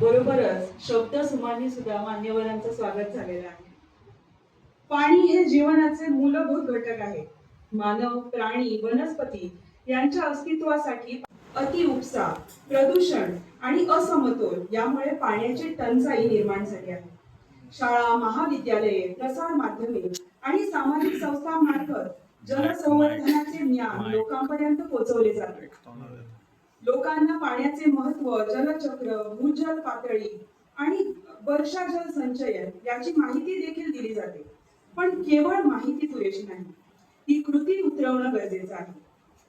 बरोबरच शब्द सुमांनी सुद्धा मान्यवरांचं स्वागत झालेलं आहे. पाणी हे जीवनाचे मूलभूत घटक आहे. मानव प्राणी वनस्पती यांच्या अस्तित्वासाठी अति उपसा प्रदूषण आणि असमतोल यामुळे पाण्याची टंचाई निर्माण झाली आहे. शाळा महाविद्यालये प्रसार माध्यमे आणि सामाजिक संस्थांमार्फत जलसंवर्धनाचे ज्ञान लोकांपर्यंत पोहोचवले जाते. लोकांना पाण्याचे महत्त्व जलचक्र भूजल पातळी आणि वर्षा जल संचयन याची माहिती देखील दिली जाते. पण केवळ माहिती पुरेशी नाही. ती कृती उतरवणं गरजेचं आहे.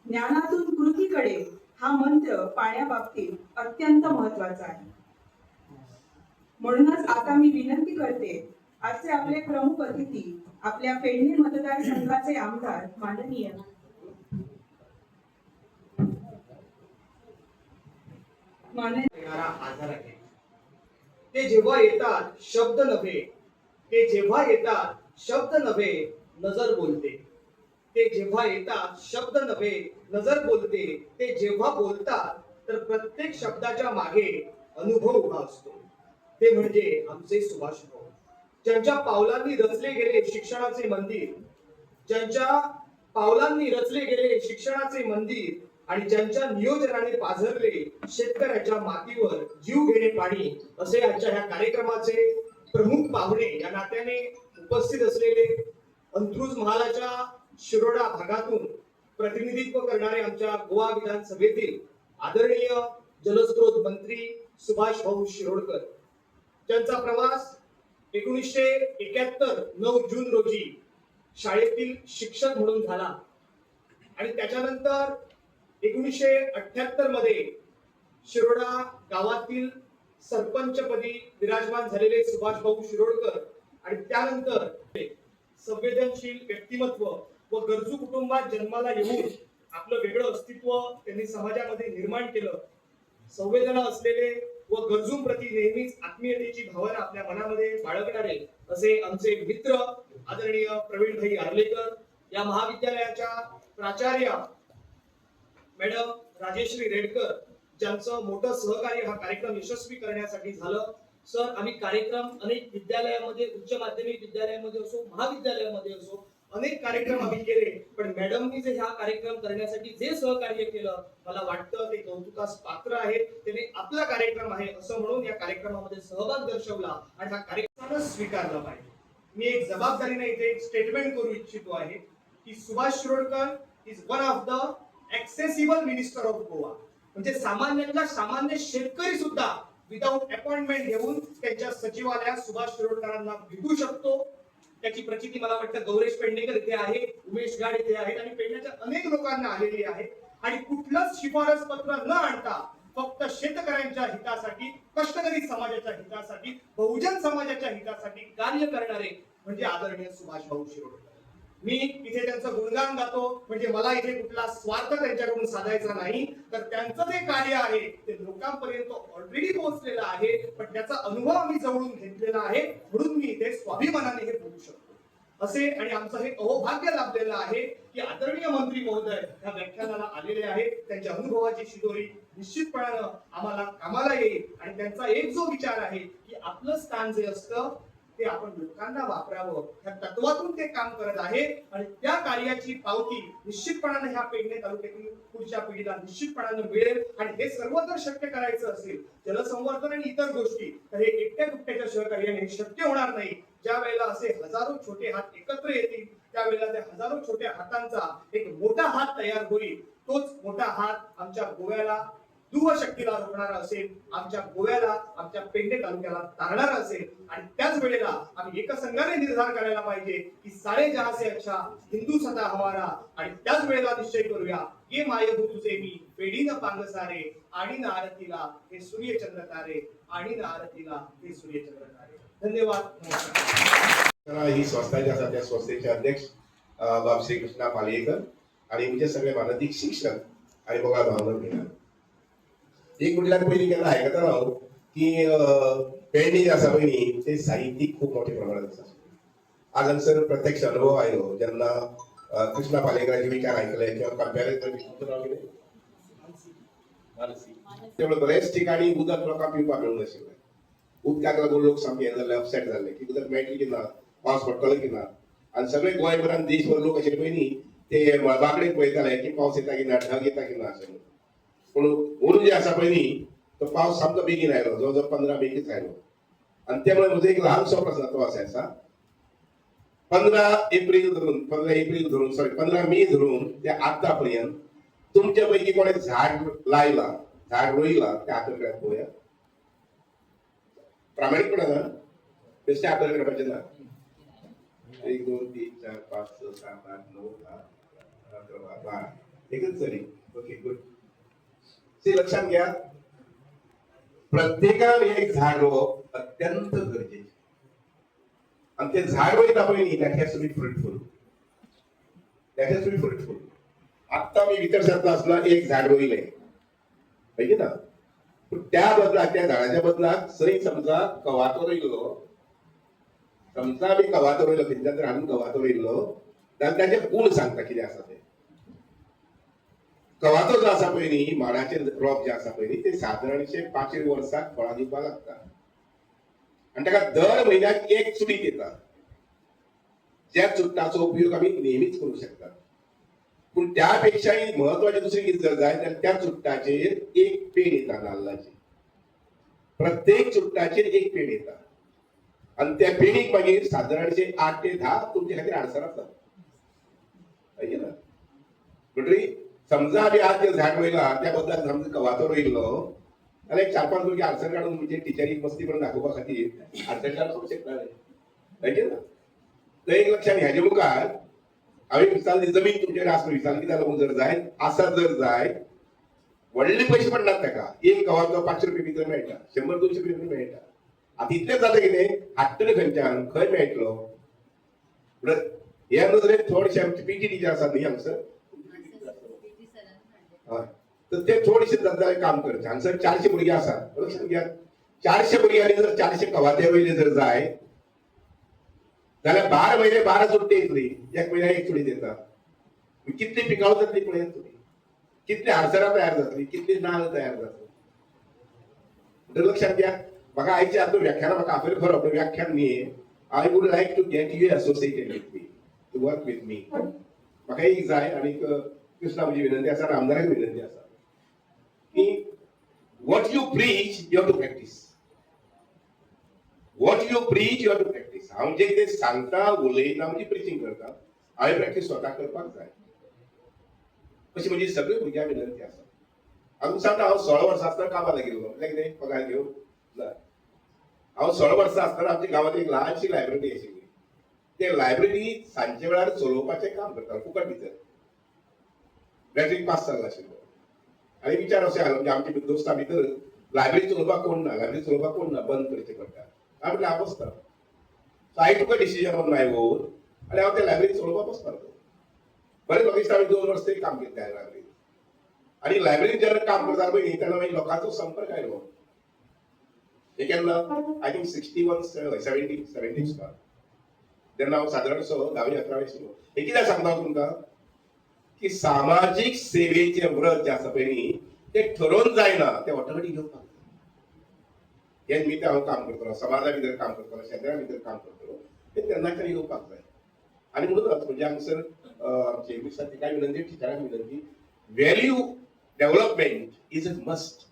ज्ञानातून कृतीकडे हा मंत्र पाण्याबाबतीत अत्यंत महत्त्वाचा आहे. म्हणूनच आता मी विनंती करते आजचे आपले प्रमुख अतिथी आपल्या पेडणे मतदारसंघाचे आमदार माननीय माननीय येणारा आजार आहे. ते जेव्हा येतात शब्द नव्हे. ते जेव्हा येतात शब्द नव्हे नजर बोलते. ते जेव्हा येतात शब्द नव्हे नजर बोलते. ते जेव्हा बोलतात तर प्रत्येक शब्दाच्या मागे अनुभव उभा असतो. ते म्हणजे आमचे सुभाष भाऊ. ज्यांच्या पावलांनी रचले गेले शिक्षणाचे मंदिर ज्यांच्या पावलांनी रचले गेले शिक्षणाचे मंदिर आणि ज्यांच्या नियोजनाने पाझरले शेतकऱ्याच्या मातीवर जीव घेणे पाणी असे आजच्या ह्या कार्यक्रमाचे प्रमुख पाहुणे या नात्याने उपस्थित असलेले अंत्रुज महालाच्या शिरोडा भागातून प्रतिनिधित्व करणारे आमच्या गोवा विधानसभेतील आदरणीय जलस्रोत मंत्री सुभाष भाऊ शिरोडकर. त्यांचा प्रवास एकोणीसशे एकाहत्तर नऊ जून रोजी शाळेतील शिक्षक म्हणून झाला. आणि त्याच्यानंतर एकोणीसशे अठ्याहत्तरमध्ये शिरोडा गावातील सरपंचपदी विराजमान झालेले सुभाषभाऊ शिरोडकर आणि त्यानंतर संवेदनशील व्यक्तिमत्व व गरजू कुटुंबात जन्माला येऊन आपलं वेगळं अस्तित्व त्यांनी समाजामध्ये निर्माण केलं. संवेदना असलेले व गरजूंप्रती नेहमीच आत्मीयतेची भावना आपल्या मनामध्ये बाळगणारे असे आमचे मित्र आदरणीय प्रवीणभाई आर्लेकर या महाविद्यालयाच्या प्राचार्य मॅडम राजेश्री रेडकर ज्यांचं मोठं सहकार्य हा कार्यक्रम यशस्वी करण्यासाठी झालं. सर आम्ही कार्यक्रम अनेक विद्यालयामध्ये उच्च माध्यमिक विद्यालयामध्ये असो महाविद्यालयामध्ये असो अनेक कार्यक्रम आम्ही केले. पण मॅडमनी जे हा कार्यक्रम करण्यासाठी जे सहकार्य केलं मला वाटतं ते कौतुकास पात्र आहे. त्याने आपला कार्यक्रम आहे असं म्हणून या कार्यक्रमामध्ये सहभाग दर्शवला आणि हा कार्यक्रम स्वीकारला पाहिजे. मी एक जबाबदारीने इथे एक स्टेटमेंट करू इच्छितो आहे की Subhash Shirodkar is one of the accessible minister of Goa म्हणजे सामान्यांना सामान्य शेतकरी सुद्धा विदाऊट अपॉइंटमेंट घेऊन त्यांच्या सचिवालयात सुभाष शिरोडकरांना भेटू शकतो. त्याची प्रचिती मला वाटतं गौरेश पेडणेकर इथे आहे उमेश गाड इथे आहेत आणि पेडण्याच्या अनेक लोकांना आलेली आहे. आणि कुठलंच शिफारस पत्र न आणता फक्त शेतकऱ्यांच्या हितासाठी कष्टकरी समाजाच्या हितासाठी बहुजन समाजाच्या हितासाठी कार्य करणारे म्हणजे आदरणीय सुभाष भाऊ शिरोडकर. मी इथे त्यांचं गुणगान गातो. म्हणजे मला इथे कुठला स्वार्थ त्यांच्याकडून साधायचा नाही. तर त्यांचं जे कार्य आहे ते लोकांपर्यंत ऑलरेडी पोहोचलेलं आहे. पण त्याचा अनुभव आम्ही जवळून घेतलेला आहे. म्हणून मी इथे स्वाभिमानाने हे बोलू शकतो. असे आणि आमचं हे अहोभाग्य लाभलेलं आहे की आदरणीय मंत्री महोदय या व्याख्यानाला आलेले आहेत. त्यांच्या अनुभवाची शिदोरी निश्चितपणानं आम्हाला कामाला येईल. आणि त्यांचा एक जो विचार आहे की आपलं स्थान जे असतं ते आपण लोकांना वापरावं. ह्या तत्वातून ते काम करत आहे. आणि त्या कार्याची पावती निश्चितपणाने ह्या पेडणे तालुक्यातील पुढच्या पिढीला निश्चितपणाने मिळेल. आणि हे सर्व जर शक्य करायचं असेल जलसंवर्धन आणि इतर गोष्टी तर हे एकट्या दुकट्याच्या सहकार्याने हे शक्य होणार नाही. ज्या वेळेला असे हजारो छोटे हात एकत्र येतील त्यावेळेला त्या हजारो छोट्या हातांचा एक मोठा हात तयार होईल. तोच मोठा हात आमच्या गोव्याला दुव शक्तीला रोखणारा असेल आमच्या गोव्याला आमच्या पेंडे तालुक्याला तारणारा असेल. आणि त्याच वेळेला आम्ही एकसंघाने निर्धार करायला पाहिजे की सारे जहासे अच्छा हिंदू सदा हवारा आणि त्याच वेळेला निश्चय करूया ये मायभू तुझे मी पांग सारे आणि ना आरतीला हे सूर्यचंद्र तारे आणि ना आरतीला हे सूर्यचंद्र तारे. धन्यवाद. ही संस्था सध्या संस्थेचे अध्यक्ष बाब श्रीकृष्णा पालयेकर आणि म्हणजे सगळे मानसीक शिक्षक. आणि बघा भावना घेणार एक म्हटल्यार पहिली त्यांना आयकता हांव की पेंडी जे आसा पळय न्ही ते साहित्यीक खूब मोठ्या प्रमाणात आसा आज हांगसर प्रत्यक्ष अनुभव आयलो हो. जेन्ना कृष्णा पालेकरांचे विचार आयकले किंवा कंपॅरिझन नाव बऱ्याच ठिकाणी उदक लोकांक पिवपाक मेळनाशिल्लें उदकाक लागून लोक सामके हे जाल्ले अपसेट जाल्ले की उदक मेळटलें की ना पावस पडटलो की ना आनी सगळे गोंयभरान देशभर लोक अशे पयलीं ते मळबाकडेक पळयताले की पावस येता की ना ढग येता की ना अशें म्हणून पूण म्हणून जे असा पहिली तो पावस सामको बेगीन आयलो जवळजवळ पंधरा पंदरा बेगीच आयलो आणि त्यामुळे म्हजो एक ल्हानसो प्रश्न तो असायचा. आसा एप्रिल धरून पंधरा एप्रिल धरून सॉरी पंधरा मे धरून ते आतां पर्यंत तुमच्या पैकी कोणे झाड लायला झाड रोयला ते हातान काडप पळोवया प्रामाणिकपणान बेश्टे हातान ना? एक दोन तीन चार पाच स सात आठ नऊ दहा अकरा बारा एकच जरी. ओके गुड ते लक्षात घ्या. प्रत्येकान एक झाड रोवप अत्यंत गरजेचे. आणि ते झाड रोयता पयलीं दॅट हॅज फ्रुटफुल त्याच्यात तुम्ही फ्रुटफुल आत्ता मी विचार साधला असला एक झाड रोयले पाहिजे ना? पण त्या बदलात त्या झाडाच्या बदलाक सरी समजा कवातो हो. रोयलो समजा आमी कवातो रोयलो त्यांच्या तर हाडून कवातो हो. रोयलो जाल्यार त्याचे गुण सांगता कितें आसा ते. कवाचो जो आसा पयली माडाचे रोप जे आसा पयली ते सादारणशे पांच एक वर्साक फळां दिवपाक लागता आनी ताका दर म्हयन्याक एक चुडीत येता ज्या चुडटाचो उपयोग आमी नेहमीच करूंक शकतात. पूण त्या पेक्षाय म्हत्वाचें दुसरें कितें जर जाय जाल्यार त्या चुडटाचेर एक पेड येता नाल्लाची प्रत्येक चुट्टाचेर एक पेड येता आणि त्या पेडीक मागीर सादारणशे आठ ते धा तुमचे खातीर आडसर आसा म्हणटरी समजा आमी आज जे झाड वयला त्या बदलाक समजा कवातो रोयलो जाल्यार एक चार पांच भुरगे आडसर काडून म्हणजे टिचरीक मस्ती करून दाखोवपा खातीर आडसर काडूंक शकताले थंय एक लक्षात ह्याच्या मुखार हांवें विचारली जमीन तुमचेर आसता विचारली कित्याक लागून जर जाय आसत जर जाय व्हडले पयशे पडनात ताका एक गवाचो पांचशे रुपये भितर मेळटा शंबर दोनशे रुपये भितर मेळटा आतां इतलेंच जाता कितें हाडटले खंयच्यान खंय मेळटलो हे नजरेन थोडेशे आमचे पीटी टीचर आसात न्ही हांगसर तर ते थोडेशे जाता काम करचे हांगसर चारशे भुरगे आसात लक्षात घ्या चारशे भुरग्यांनी जर चारशे कवाते वयले जर जाय. जाल्यार बारा म्हयने बारा चुट्टी येतली एक म्हयन्याक एक चुडी देता कितली पिकावळ जातली पळयात तुमी कितली हारसरां तयार जातली कितली नाल्ल तयार जातली लक्षात घ्या म्हाका आयच्या आतां व्याख्यान म्हाका आपले खरो पूण व्याख्यान न्ही I would like to get you associated with me to work with me म्हाका एक जाय आनीक कृष्णा म्हजी विनंती आसा आमदाराक विनंती आसा की what you preach you have to practise what you preach you have to practise हांव जे कितें सांगता उलयता म्हणजे प्रिचिंग करता. हांवें प्रॅक्टीस स्वता करपाक जाय. अशी म्हजी सगळी भुरग्यां विनंती आसा हांव सांगता हांव सोळा वर्सां आसतना कामां लागिल्लो. म्हटल्यार कितें? पगार घेवन? ना. हांव सोळा वर्सां आसतना आमच्या गांवांत एक ल्हानशी लायब्ररी आशिल्ली. ते लायब्ररी सांचे वेळार चलोवपाचें काम करता फुकट भितर. ग्रॅज्युएट पास जाल्लो आशिल्लो आनी विचार अशें आलो म्हणजे आमच्या दोस्तां भितर लायब्ररी चलोवपाक कोण ना लायब्ररी चलोवपाक कोण ना बंद करचें पडटा हांव म्हटलें हांव बसता so I took decision on my own आनी हांव त्या लायब्ररी चलोवपाक बसतालो बरें म्हाका दिसता हांवें दोन वर्स तरी काम केलें त्या लायब्ररीन आनी लायब्ररीन जेन्ना काम करता पळय तेन्ना मागीर लोकांचो संपर्क आयलो हो. हे. केन्ना I think sixty one seventy seventy तेन्ना हांव सादारणसो धावी अकरावे हे कित्याक सांगता हो हांव तुमकां की सामाजिक सेवेचे व्रत जे आसा पळय ते ठरवून जायना ते ऑटोमॅटीक घेवपाक जाय हे मी हांव काम करतलो समाजा भितर काम करतलो शेतकऱ्या भितर काम करतलो म्हणजे ते तेन्नाच्यान येवपाक जाय आनी म्हणूनच म्हणजे हांगसर आमचे इंग्लिशांतली काय विनंती टिचरांक विनंती value development is a must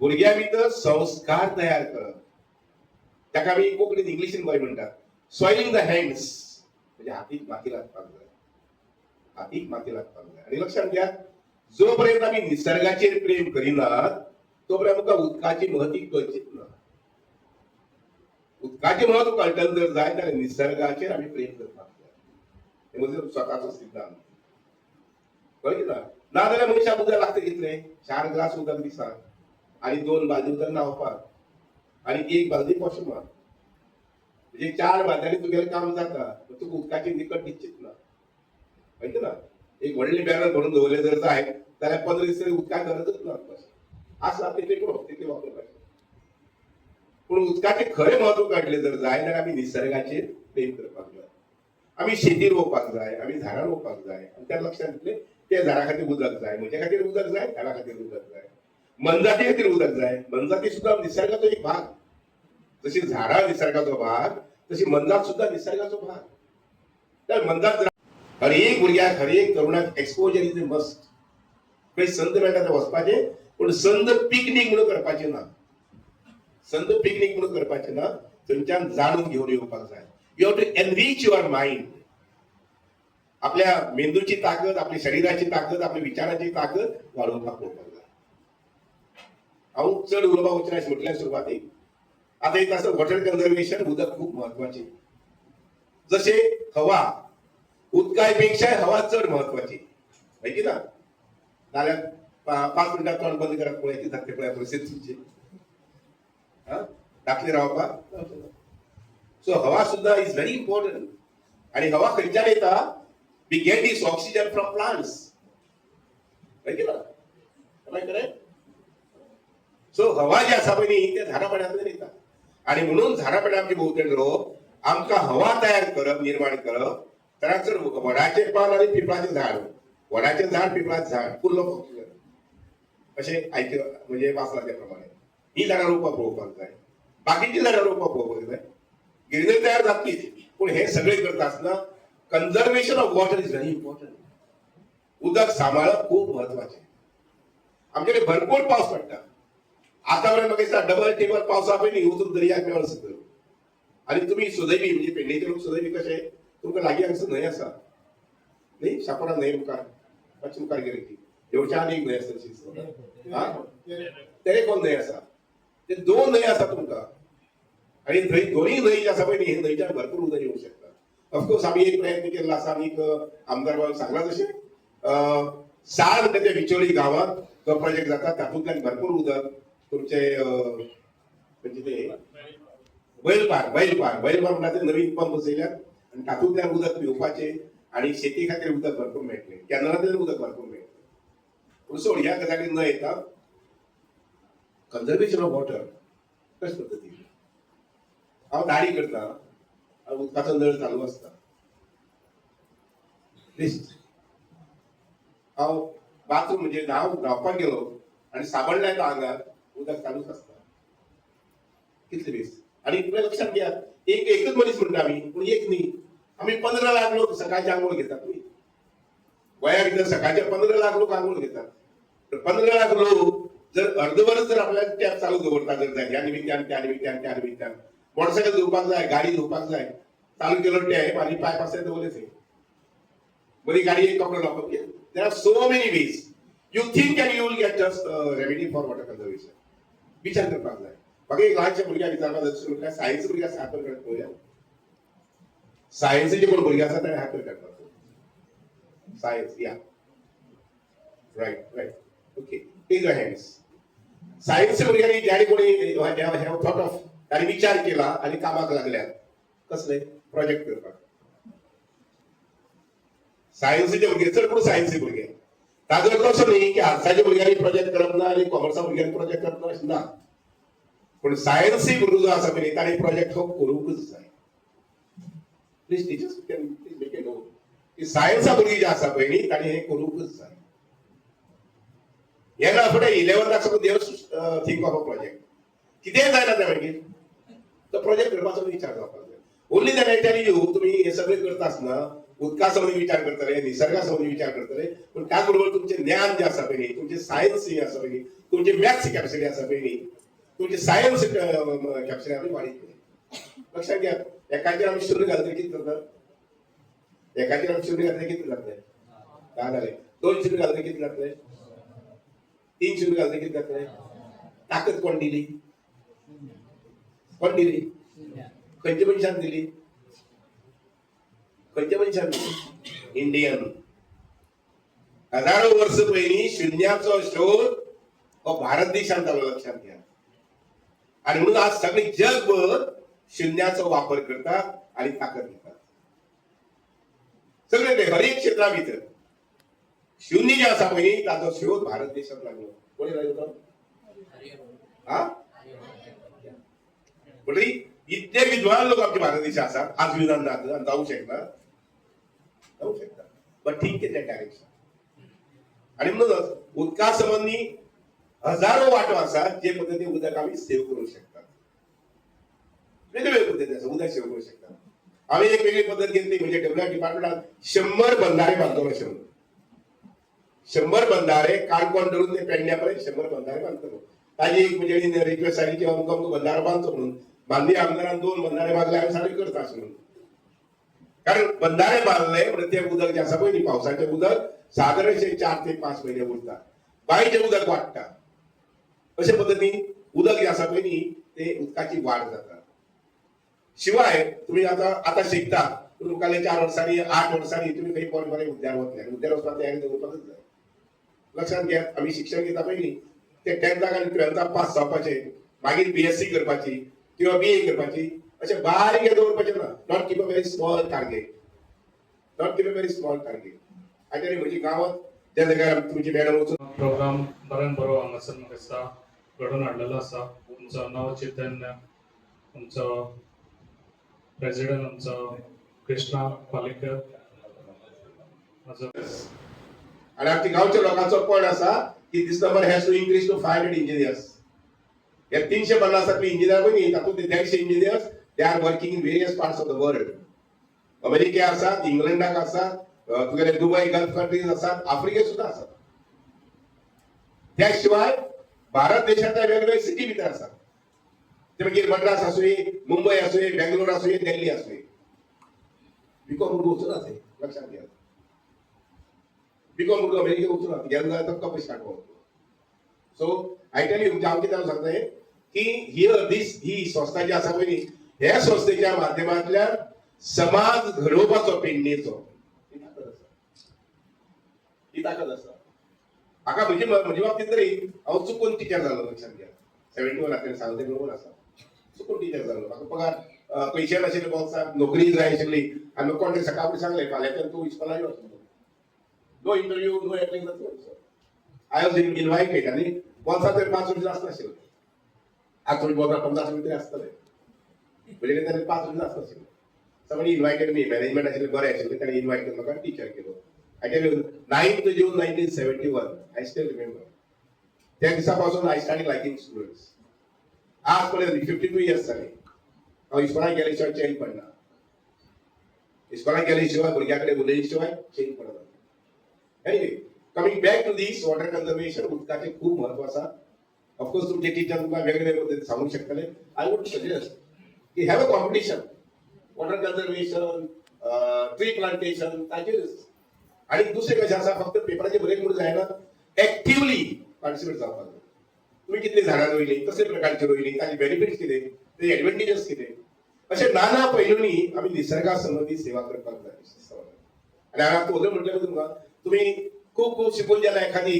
भुरग्यां भितर संस्कार तयार करप ताका आमी कोंकणीत इंग्लिशीन बरें म्हणटात सॉयलिंग द हँड्स म्हणजे हातीक माती लागपाक जाय हातीक माती लागपाक जाय आनी लक्षात घ्या जो पर्यंत आमी निसर्गाचेर प्रेम करिनात तोपर्यंत आमकां उदकाची महती कळचीच ना उदकाचे महत्त्व कळटलें जर जाय जाल्यार निसर्गाचेर आमी प्रेम करपाक जाय हे म्हजो स्वताचो सिद्धांत. कळ्ळें ना ना जाल्यार मनशाक उदक लागता कितलें चार ग्लास उदक दिसा आनी दोन बालदी उदक न्हांवपाक आनी एक बालदी वॉशरूमाक म्हणजे चार बालद्यांनी तुगेलें काम जाता तुका उदकाची निकट दिसचीच ना माहिती ना? एक व्हडलें बॅनर भरून दवरले जर जाय जाल्यार पंधरा दिवस उदकात गरजच ना आसा तितले पुरो तितले पूण उदकाचे खरे म्हत्व काढले जर जाय ना आमी निसर्गाचेर प्रेम करपाक जाय आमी शेती रोवपाक जाय आमी झाडां रोवपाक जाय. आनी त्या लक्षांत घेतलें त्या झाडा खातीर उदक जाय. म्हज्या खातीर उदक जाय झाडा खातीर उदक जाय. मनजाती खातीर उदक जाय. मनजाती सुद्धा निसर्गाचो एक भाग. जशी झाडां निसर्गाचो भाग तशी मनजात सुद्धा निसर्गाचो भाग. तर मनजात हर एक भुरग्याक हर एक तरुणाक एक्सपोजर इज मस्ट खंय संद मेळटा थंय वचपाचें पूण संद पिकनीक म्हणून करपाचें ना. संद पिकनीक म्हणून करपाचें ना थंयच्यान जाणून घेवन येवपाक जाय. You have to enrich your mind आपल्या मेंदूची ताकद आपल्या शरीराची ताकद आपल्या विचाराची ताकद वाढवपाक पळोवपाक जाय. हांव चड उलोवपाक वचना म्हटल्या सुरवातीक आता एक असं वॉटर कन्झर्वेशन उदक खूप महत्त्वाचे. जसे हवा उदकायपेक्षा हवा चड महत्वाची. माहिती ना? नाल्यात पाच मिनिटात तोंड बंद करप पळय ती धाकटे पोळ्या परिस्थिती तुमची टाकले राव रावपाक सो हवा सुद्धा इज व्हेरी इम्पॉर्टंट आणि हवा खंयच्यान येता we get is oxygen from plants माहिती ना? सो हवा जी आसा पळय न्ही ते झाडापाड्यांतल्यान येता आणि म्हणून झाडापाड्या आमचे भोवतणी रोवप आमकां हवा तयार करप निर्माण करप तर जर वडाचे पान आणि पिंपळाचे झाड. वडाचे झाड पिंपळाचे झाड. फुल ऑक्सिजन अशें आयचे म्हणजे वाचला त्याप्रमाणे ही झाडां रोवपाक पळोवपाक जाय बाकीची झाडा रोवपाक पळोवपाक जाय गिरणी तयार जातलीच पूण हे सगळे करता आसतना conservation of water is very important उदक सांबाळप खूप महत्त्वाचे. आमच्याकडे भरपूर पावस पडटा आतापर्यंत म्हाका दिसता डबल टेबल पावसा पयलीं उदक दर्याक मेळ्ळो आणि आनी तुमी सुदैवी म्हणजे पेडणेचे लोक सुदैवी कशे तुमकां लागीं हांगसर न्हंय आसा. न्ही शापोरा न्हंय मुखार मातशी मुखार गेली ती. देवच्या आनी एक न्हंय आसा तशीच हा? तेरे कोण न्हंय आसा? ते दोन न्हंय आसा तुमकां. आणि थंय दोन्ही न्हंय आसा पळय न्ही हे न्हंयच्यान भरपूर उदक येवंक शकता ऑफकोर्स आमी एक प्रयत्न केल्लो आसा आमी एक आमदार बाबा सांगला तशें साल ते बिचोली गांवांत तो प्रोजेक्ट जाता तातूंतल्यान भरपूर उदक तुमचे म्हणजे ते बैलपार बैलपार बैलपार म्हणटा ते नवीन पंप बसयल्यात. आनी तातूंतल्यान उदक पिवपाचें आणि शेती खातीर उदक भरपूर मेळटलें. कॅनलांतल्यान उदक भरपूर मेळटलें. पूण सोड ह्या गजाली न येता कन्झर्वेशन ऑफ वॉटर कशे पद्दतीन हांव दाडी करता हांव उदकाचो नळ चालू आसता लिस्ट हांव बाथरूम म्हणजे हांव न्हावपाक गेलो आनी साबण लायलो आंगार उदक चालूच आसता कितले दीस आनी तुवें लक्षात घ्या एक एकच मनीस म्हणटा आमी पूण एक न्ही. आमी पंदरा लाख लोक सकाळचे आंघोळ घेतात. न्ही गोंया भितर सकाळचे पंदरा लाख लोक आंघोळ घेतात. तर पंदरा लाख लोक जर अर्धवरच जर आपल्याला टॅप चालू दवरता जर जाय ह्या निमित्यान त्या निमित्तान त्या निमित्तान. मोटरसायकल धुवपाक जाय गाडी धुवपाक जाय चालू केलो टॅप आनी पाय आसता दवरले थंय बरी गाडी एक कपडो लावपाक there are so many ways you think can you will get just remedy for water conservation विचार करपाक जाय. म्हाका एक ल्हानशे भुरग्याक विचारपाक जाय दुसरें म्हटल्यार सायन्स भुरग्याक हात पळोवया सायन्सचे कोण भुरगे आसा ताणें हात वर सायन्स या right right okay take a hands सायन्सच्या भुरग्यांनी ज्याने कोणी थॉट ऑफ ताणी विचार केला आणि कामाक लागल्या. कसले? प्रोजेक्ट करपाक सायन्सचे भुरगे चड करून सायन्सचे भुरगे ताजो कसो न्ही की आर्ट्साच्या भुरग्यांनी प्रोजेक्ट करप ना आनी कॉमर्सा भुरग्यांनी प्रोजेक्ट करप ना अशें ना पूण सायन्सय भुरगो जो आसा पळय ताणें प्रोजेक्ट हो करूंकच जाय please teachers please make a note की सायन्सा भुरगीं जी आसा पळय न्ही ताणी हें करूंकच जाय येना फुडें इलेवन्थाक साकून देव थिंक ऑफ अ प्रोजेक्ट कितेंय जायना ते मागीर तो प्रोजेक्ट करपाचो विचार जावपाक जाय only that I tell you तुमी हे सगळें करता आसतना उदका संबंदी विचार करतले निसर्गा संबंदी विचार करतले पूण त्याच बरोबर तुमचें ज्ञान जे आसा पळय न्ही तुमचें सायन्स जें आसा पळय न्ही मॅथ्स कॅपॅसिटी आसा पळय न्ही तुमचे सायन्स कॅपॅसिटी आमी वाडयतली लक्षात घ्या. एकाचेर आमी शून्य घालतो कितें जातात एकाचेर आमी शून्य घातले कितें जातले काय जाले दोन शुन्य घालतले कितें जातले तीन शुन्य घालतले कितें जातले ताकद कोण दिली? कोण दिली? खंयच्या मनशान दिली. खंयच्या मनशान दिली. इंडियन. हजारो वर्ष पयलीं शुन्याचो शोध हो भारत देशांत जालो लक्षात घ्या. आणि म्हणून आज सगळे जगभर शुन्याचो वापर करतात आणि ताकद घेतात सगळे हरेक हर एक क्षेत्रा भितर जे असा पळय न्ही, ताचो शोध भारत देशात लागलो. कोणी लागलो हा? म्हणजे इतके विद्वान लोक आमच्या भारत देशात आसात आज विधान नात आणि जाऊ शकतात. जाऊ शकतात. पण ठीक आहे त्या डायरेक्शन आणि म्हणूनच उदका संबंधी हजारो वाटो आसात जे पद्धती उदक आम्ही सेव्ह करू शकतात. वेगवेगळ्या पद्धती आसा उदक सेव्ह करू शकता आम्ही एक वेगळी पद्धत घेतली म्हणजे डेव्हलप डिपार्टमेंटात शंभर बंधारे बांधतो शंभर शंभर बंधारे काणकोण धरून ते पेडण्यापर्यंत शंभर बंधारे बांधतो ताजी एक म्हणजे रिक्वेस्ट आली की अमुक अमुक बंधारा बांधतो म्हणून बांधली आमदारान दोन बंधारे बांधले आम्ही सारे करता असं म्हणून कारण बंधारे बांधले प्रत्येक उदक जे आसा पहिली पावसाचे उदक साधारणशे चार ते पाच महिने उरता बाईचे उदक वाडटा अशे पद्दतीन उदक जे आसा पहिली ते उदकाची वाड जाता शिवाय तुम्ही आता आता शिकता. पूण चार वर्सांनी आठ वर्सांनी तुम्ही खंय बरे उद्यार उद्यान नाही. उद्यार उद्यान वचपाक तयारी दवरपाकच जाय. लक्षात घ्या आम्ही शिक्षण घेता पळय न्ही ते टेन्थाक आनी टुवेल्थाक पास जावपाचे मागीर बीएससी करपाची किंवा बी ए करपाची. अशें बारीक हे दवरपाचे ना not keep a very small target not keep a very small target आनी म्हजी गांवांत ज्या जाग्यार तुमची मॅडम वचून प्रोग्राम बऱ्यान बरो हांगासर म्हाका दिसता घडोवन हाडलेलो आसा तुमचो नवचेतन तुमचो प्रेसिडेंट आमचो कृष्णा पालेकर. आणि आमच्या गावच्या लोकांचो पण असा की this number has to increase to five hundred engineers हे तीनशे पन्नासातले इंजिनियर पण तातूंत देडशे engineers they are working in various parts of the world अमेरिके आसात इंग्लंडाक आसात तुगेले दुबय गल्फ कंट्रीज आसात आफ्रिके सुद्दां आसात त्या शिवाय भारत देशांतल्या वेगवेगळ्या सिटी भितर आसात ते मागीर मद्रास आसूं मुंबय आसूं बेंगलोर आसूं दिल्ली आसूं बिकॉम भुरगो वचून थंय लक्षात घ्या. बिकॉम भुरगो अमेरिकेक वचून गेलो जाल्यार तो पयशे काडपाक सो आय टेल यू हांव कितें सांगताय की हियर दीस ही संस्था जी आसा पळय न्ही ह्या संस्थेच्या माध्यमांतल्यान समाज घडोवपाचो पेडणेचो ही ताकद आसा ही ताकद आसा हाका म्हणजे म्हजे बाबतींत तरी हांव चुकून टिचर जालो लक्षात घ्या. सेव्हन्टी वन हांवें सांगलें बरोबर आसा चुकून टिचर जालो म्हाका पगार पयशे नाशिल्ले बॉक्साक नोकरी जाय आशिल्ली आनी लोक कोण सकाळ फुडें सांगलें फाल्यां तूं इस्कॉलाक यो नो इंटरव्यू नो एप्लीक आय वॉज इनवायटेड आनी बॉल्सा तरी पांच रुपया आसनाशिल्ले आज थोडी बोल्सा पन्नास रुपया तरी आसतले म्हणजे ताणें पांच रुपया आसनाशिल्ले समणी इनवायटेड मी मॅनेजमेंट आशिल्लें बरें आशिल्लें ताणें इनवायट केलो म्हाका टिचर केलो. I tell you ninth June nineteen seventy one I still remember त्या दिसा पासून आय स्टार्ट लायकिंग स्टुडंट्स आज पर्यंत फिफ्टी टू इयर्स जाले हांव इस्कॉलाक गेले शिवाय चेंज पडना इस्कॉलाक गेले शिवाय भुरग्या कडेन उलयले शिवाय चेंज पडना anyway coming back to this water conservation उदकाचे खूप महत्त्व आसा ऑफकोर्स तुमचे टीचर तुमकां वेगवेगळे पद्दतीन सांगूंक शकतले आय वूड सजेस्ट की have a competition water conservation tree plantation ताचेर आणि दुसरे कशें आसा फक्त पेपराचेर बरयले म्हणून जायना एक्टिवली पार्टिसिपेट जावपाक तुम्ही कितली झाडां रोयली कसे प्रकारची रोयली त्याचे बेनिफिट्स किती ते ऍडव्हान्टेजेस किती असे नाना पैलूंनी आमी निसर्गासंबंधी सेवा करपाक जाय आणि हांवें आतां उलय म्हटलें तुमकां तुमी खूब खूब शिकून गेला एखादी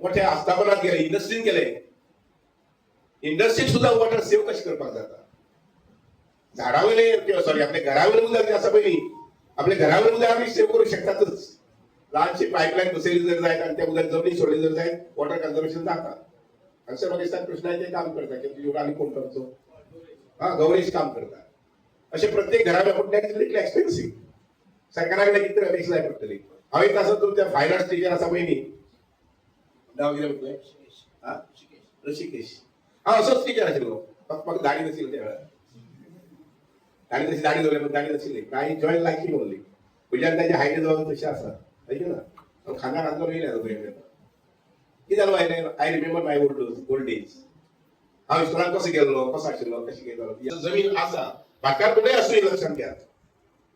मोठ्या आस्थापनात गेले इंडस्ट्रीन गेले इंडस्ट्रीत सुद्धा वॉटर सेव्ह कशें करपाक जाता झाडा वयले सॉरी आपल्या घरा उदक जें आसा पळय आपल्या घरा उदक आमी सेव्ह करूंक शकतातच. ल्हानशी पाईपलाईन बसयली जर जायत आनी त्या उदक जमनी सोडली जर जायत वॉटर कन्झर्वेशन जाता हांगसर म्हाका दिसता कृष्णाचें काम करतात की तुजें आनी कोण करतो? हा गौरीच काम करतात असे प्रत्येक घराला कुठल्या दॅट एक्सपेन्सिव्ह सरकाराकडे किती अपेक्षा आहे पडटली हांवें तसं तुमच्या फायन आर्ट्स टिचर आसा पळय न्ही नांव कितें म्हटलें हा? ऋषिकेश. हांव असोच टिचर आशिल्लो फक्त म्हाका दाडी नाशिल्ली त्या वेळार दाडी तशी दाडी दवरली पण दाडी नाशिल्ली काही जॉयन लायकी म्हणली म्हज्यान ताची हायटे जवळ तशी आसा ऐक ना हांव खाना रांदलो येयले कितें जालो I remember my old old days हांव इस्कॉलाक कसो गेल्लो कसो आशिल्लो कशें गेलो? जमीन आसा भाटकार कुठे आसूं लक्षात घ्या.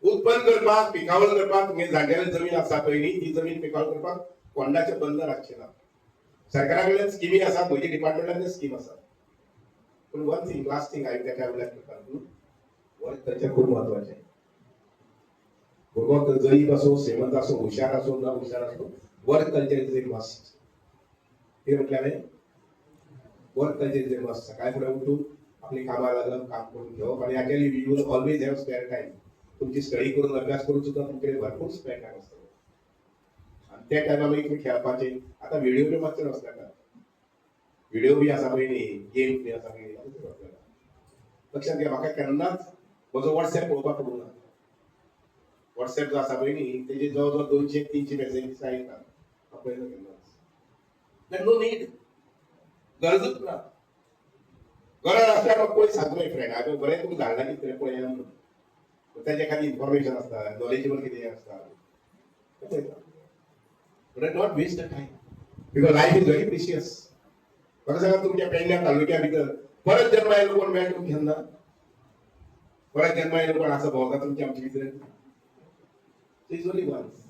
उत्पन्न करपाक पिकावळ करपाक तुमगे जाग्यार जमीन आसा पळय ही जमीन पिकावळ करपाक कोंडाचे बंद राखचे ना सरकारा कडल्यान स्किमी आसा म्हज्या डिपार्टमेंटान स्कीम आसा पूण वन थिंग लास्ट थिंग हांवें त्या वेळार करता वर्क कल्चर खूब म्हत्वाचें भुरगो गरीब असो श्रीमंत असो हुशार असो ना हुशार असो work culture is a must हे म्हटलें वर्क कल्चर इज ए सकाळी फुडें उठून आपली कामां लागप काम करून घेवप आनी I we will always have spare time तुमची स्टडी करून अभ्यास करून सुद्दां तुमचे भरपूर स्पेअर टायम असतो. आनी त्या टायमाला मागीर खेळपाचे आतां व्हिडिओ बी मातशे का व्हिडिओ बी आसा पळय न्ही. गेम बी आसा पळय लक्षात घ्या म्हाका केन्नाच म्हजो व्हॉट्सएप पळोवपाक पडूना व्हॉट्सएप जो आसा पळय न्ही तेजे जवळ जवळ दोनशे तीनशे मेसेजीस येतात. हांव There's no need. There is ना गरज असल्यार कोणी पयस सांगता फ्रेंड हांवें बरें तुम्ही धाडला की तरी कोणी ताजें एखादी इन्फॉर्मेशन असतात नॉलेजेबल किती असतात. But not waste the time because life is very precious म्हाका सांगा तुमच्या पेडण्या तालुक्या भितर परत जन्म आयलो कोण मेळटा तुम्ही केन्ना परत जन्म आयलो कोण असं भोंवता तुमच्या आमच्या भितर is only once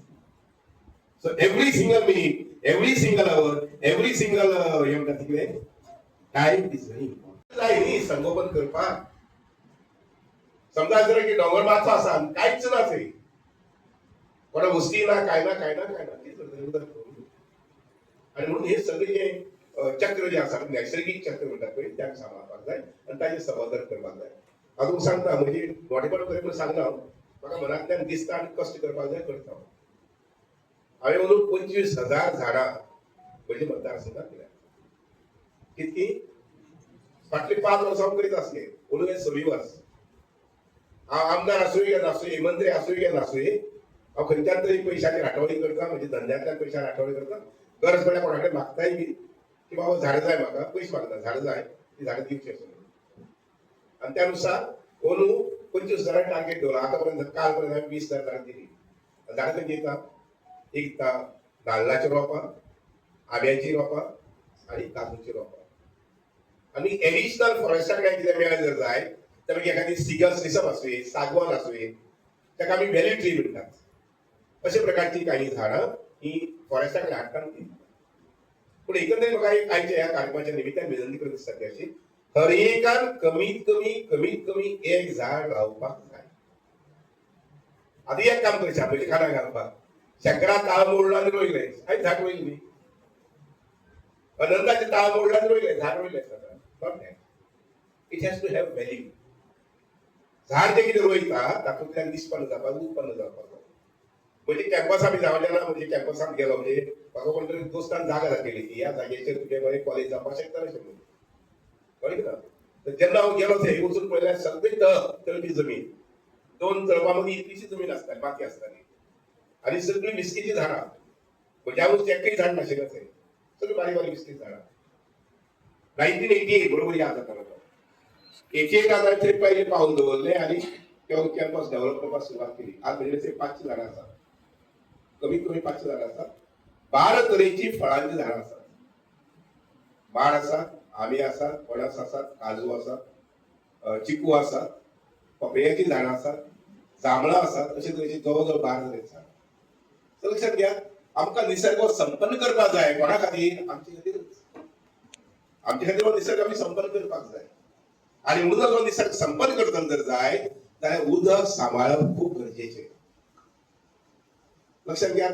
so every single minute every single hour every single हे म्हणतात तिकडे टाइम इज व्हेरी जाय न्ही संगोपन करपाक समजा जर की डोंगर मातसो आसा कांयच ना थंय कोणा वस्ती ना काय ना काय ना काय ना. आणि आनी म्हणून हे सगळे जे चक्र जे आसा नैसर्गीक चक्र म्हणटा पळय त्याक सांबाळपाक जाय आनी ताजें समाधान करपाक जाय हांव तुमकां सांगता म्हणजे मोठेपण करून म्हणून सांगना हांव. म्हाका मनांतल्यान दिसता आनी कश्ट करपाक जाय करता. हांवें म्हणून पंचवीस हजार झाडां. पयलीं म्हणजे मतदारसंघात दिल्या. कितकी फाटली पांच वर्सां हांव करीत आसले म्हणून हे सव्वी वर्स हांव आमदार आसूं काय नासूं मंत्री आसूं काय नासूं हांव खंयच्यान तरी पयशांची राठवणी करता म्हणजे धंद्यांतल्यान पयशां राठवणी करता गरज पडल्यार कोणा कडेन मागताय बी की बाबा झाडां जाय म्हाका पयशे मागता झाडां जाय ती झाडां दिवची अशें आनी त्या नुसार अंदू पंचवीस हजारांनी टार्गेट दवरला आतां पर्यंत काल पर्यंत हांवें वीस हजार झाडां दिली. झाडां खंयची येता एक ता नाल्लाची रोपां आंब्याची रोपां आनी काजूची रोपां. आनी एडिशनल फॉरेस्टाक कडेन कितें मेळ्ळें जर जाय तर मागीर एखादी सिगस रिसप आसूं सागवान आसूं ताका आमी व्हॅली ट्री म्हणटात अशे प्रकारची काही झाडां ही फॉरेस्टा कडेन हाडटात ती पूण एकंदरीत म्हाका एक आयच्या ह्या कार्यक्रमाच्या निमित्तान विनंती करत दिसता ती अशी हर एकान कमीत कमी कमीत कमी एक झाड लावपाक जाय. आदी एक काम करचें आपल्या खाना घालपाक शंकरा ताळ मोडला आनी रोयले आयज झाड होईल न्ही. अनंताचे ताळ मोडला रोयले झाड रोयले it has to have value झाड जे कितें रोयता तातूंतल्यान निष्पन्न जावपाक उत्पन्न जावपाक जाय म्हणजे कॅम्पस आमी जावलें म्हणजे कॅम्पसांत गेलो म्हणजे म्हाका कोण तरी दोस्तान जागा दाखयली की ह्या जाग्याचेर तुगे बरें कॉलेज जावपाक शकता. अशें म्हणून कळ्ळें ना तर जेन्ना हांव गेलो थंय वचून पळयल्यार सगळी तळ तळबी जमीन. दोन तळपा मदीं इतलीशी जमीन आसताली माती आसताली आनी सगळीं विस्कीची झाडां म्हणजे हांव एकय झाड नाशिल्लें थंय सगळीं बारीक बारीक विस्कीची झाडां नाईन्टीन एटी एट बरोबर या जाता म्हाका एटी एट हांवें थंय पयलीं पावून दवरलें आनी तो कॅम्पस डेव्हलप करपाक सुरवात केली. आज म्हणजे थंय पांचशे झाडां आसात कमीत कमी पाचशे झाडां आसात बारा तऱ्हेची फळांची झाडां आसात माड आसा आंबे आसात पणस आसात काजू आसात चिकू आसात पपयाची झाडां आसात जांबळां आसात अशे तरेची जवळ जवळ बारा तरेची झाडं. तर लक्षात घ्या आमकां निसर्ग संपन्न करपाक जाय कोणा खातीर आमचे खातीर. आमचे खातीर हो निसर्ग आमी संपन्न करपाक जाय. आनी उदक हो निसर्ग संपन्न करतना जर जाय जाल्यार उदक सांबाळप खूब गरजेचें लक्षात घ्या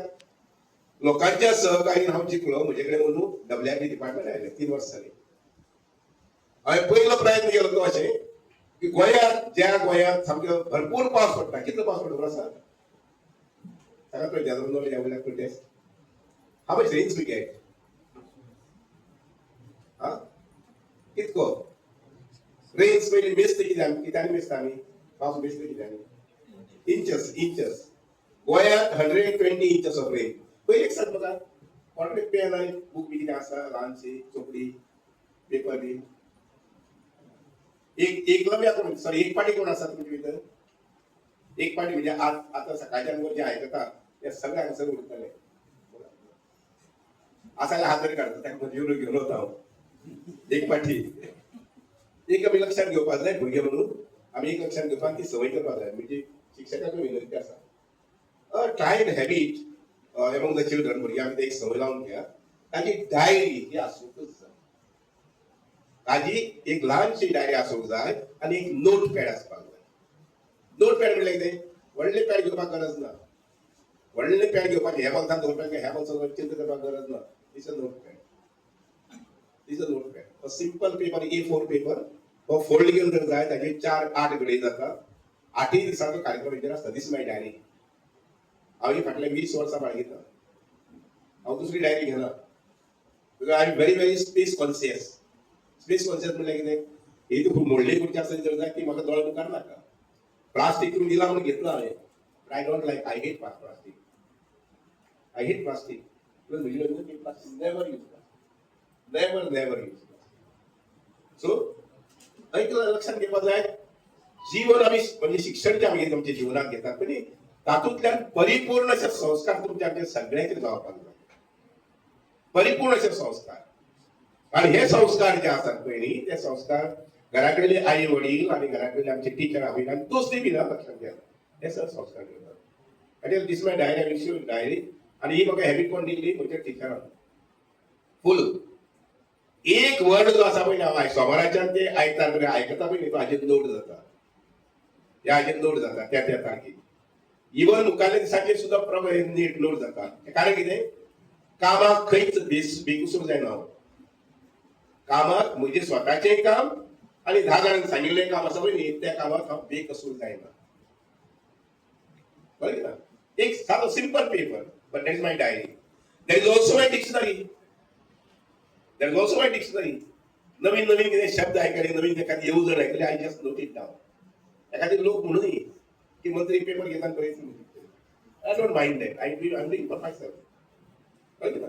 लोकांच्या सहकार्यान हांव जिंकलो म्हजे कडेन म्हणून डब्ल्यूआरडी डिपार्टमेंट आयलें तीन वर्स जालीं हांवें पयलो प्रयत्न केलो तो अशें की गोंयांत ज्या गोंयांत सामको भरपूर पावस पडटा कितलो पावस पडटा खबर आसा? सांगा पळय जनरल नॉलेज आवयल्याक पळय test how much rains we get हा कितको रेंज पयलीं मेजता कित्याक कित्यानी मेजता आमी पावस मेजता कित्यानी इंचस इंचस गोंयांत hundred twenty inches of rain पयलीं एक सांग म्हाका कोणाकडे पेन आनी बूक बी कितें आसा ल्हानशी चोपडी पेपर बी एक एकलव्या कोण सॉरी एक पाटी कोण आसा तुमचे भितर एक पाटी म्हणजे आज आतां सकाळच्यान जे आयकता या सगळ्या हांगासर उरतले आसा हाजरी हात बरे काडटा ताका म्हजे घेवन घेवन एक पाठी. एक आमी लक्षात घेवपाक जाय भुरगे म्हणून आमी एक लक्षात घेवपाक ती संवय करपाक म्हणजे जाय म्हणजे शिक्षकांक विनंती आसा try and habit among the children भुरग्यांक एक संवय लावन घ्या. ताची डायरी ही आसूंकच जाय. ताजी एक ल्हानशी डायरी आसूंक जाय आनी एक नोट पॅड आसपाक जाय दोन पॅड म्हणल्यार कितें व्हडले पॅड घेवपाक गरज ना व्हडले पॅड घेवपाक हे ह्या दोन दवरपाक ह्या बॉक्सांत चिंता करपाक गरज ना this a notepad this a notepad simple paper A four paper हो फोल्ड घेवन जर जाय ताचे चार आठ घडये जाता आठय दिसांचो कार्यक्रम भितर आसता दीस माय डायरी हांव ही फाटल्या वीस वर्सां बाळगिता हांव दुसरी डायरी घेना because I am very very space conscious space conscious म्हणल्यार कितें? ही तुका मोडली खुर्ची आसा जर जाय ती म्हाका दोळे मुखार नाका प्लास्टीक तुम्ही दिला म्हणून घेतला हांवें I don't like I hate plastic I hate plastic plastic never use never never use so ऐकलं लक्षात घेवपाक जाय जीवन आमी म्हणजे शिक्षण जे आम्ही तुमच्या जीवनात घेतात म्हणजे पण तातूंतल्यान परिपूर्ण अशे संस्कार तुमचे आमचे सगळ्यांचेर जावपाक जाय परिपूर्ण अशे संस्कार. आणि हे संस्कार जे आसात पळय न्ही ते संस्कार घराकडले आई वडील आणि घराकडले आमचे टीचर वयल्यान तोच ते बिना लक्षात घ्या हे सर संस्कार घेतात आणि this my diary I issue diary आणि ही म्हाका हॅबिट कोण दिल्ली म्हज्या टिचरान फुल. एक वर्ड जो आसा पळय न्ही हांव सोमाराच्यान ते आयतार पर्यंत आयकता पळय न्ही तो हाजेर नोट जाता. ह्या हाजेर नोट जाता त्या त्या तारखेक इवन मुखाल्या दिसाचेर सुद्दां प्रभ नीट नोट जाता. कारण कितें कामाक खंयच बेस बेकसूर जायना हो. हांव कामाक म्हजें स्वताचें काम आणि दहा जणांनी सांगिल्लें काम असं म्हणजे त्या कामाक हांव बेकसूर जायना बरोबर ना. एक सादो simple paper but that is my diary that is also my dictionary that is also my dictionary नवीन नवीन किती शब्द ऐकले नवीन एखादी येऊ येवजण ऐकले I just note it down एखादे लोक म्हणून की मंत्री पेपर घेताना पळय I don't mind that I do I do for my self कळ्ळें